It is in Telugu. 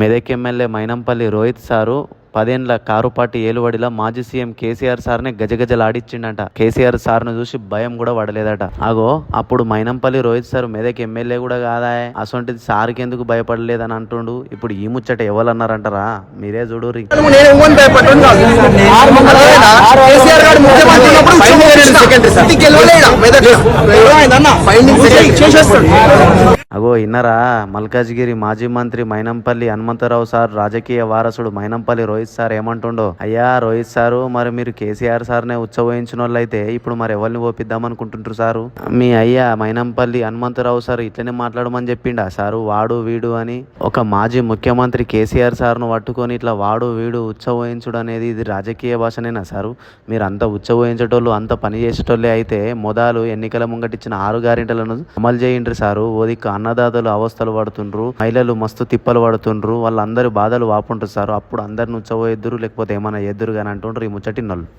మెదక్ ఎమ్మెల్యే మైనంపల్లి రోహిత్ సారు పదేండ్ల కారుపాటి ఏలువడిలో మాజీ సీఎం కేసీఆర్ సార్ని గజగజలాడిచ్చిండట కేసీఆర్ సార్ను చూసి భయం కూడా పడలేదట. అగో అప్పుడు మైనంపల్లి రోహిత్ సార్ మెదక్ ఎమ్మెల్యే కూడా కాదా? అసొంటిది సార్కి ఎందుకు భయపడలేదని అంటుండు. ఇప్పుడు ఈ ముచ్చట ఎవరన్నారంటారా మీరే చూడుర్రి. అగో ఇన్నరా మల్కాజ్గిరి మాజీ మంత్రి మైనంపల్లి హనుమంతరావు సార్ రాజకీయ వారసుడు మైనంపల్లి రోహిత్ సార్ ఏమంటుండో? అయ్యా రోహిత్ సారు మరి మీరు కేసీఆర్ సార్నే ఉచ్చవహించిన వాళ్ళైతే ఇప్పుడు మరి ఎవరిని ఓపిద్దామనుకుంటుంటారు సారు? మీ అయ్యా మైనంపల్లి హనుమంతరావు సార్ ఇట్లనే మాట్లాడమని చెప్పిండా? సారు వాడు వీడు అని ఒక మాజీ ముఖ్యమంత్రి కేసీఆర్ సార్ను పట్టుకొని ఇట్లా వాడు వీడు ఉచ్చవహించుడు అనేది ఇది రాజకీయ భాషనేనా సారు? మీరు అంత ఉచ్చవహించేటోళ్ళు అంత పని చేసేటోళ్ళే అయితే మొదలు ఎన్నికల ముంగటిచ్చిన ఆరు గారింటలను అమలు చేయండి సారు. ఓదిక్కు అన్నదాతలు అవస్థలు పడుతుండ్రు మహిళలు మస్తు తిప్పలు పడుతుండ్రు వాళ్ళందరూ బాధలు వాపుంటారు సార్. అప్పుడు అందరిని ఉచ్చవో ఎద్దురు లేకపోతే ఏమైనా ఎద్దురు కానీ అంటుండ్రు ఈ ముచ్చటి నల్లు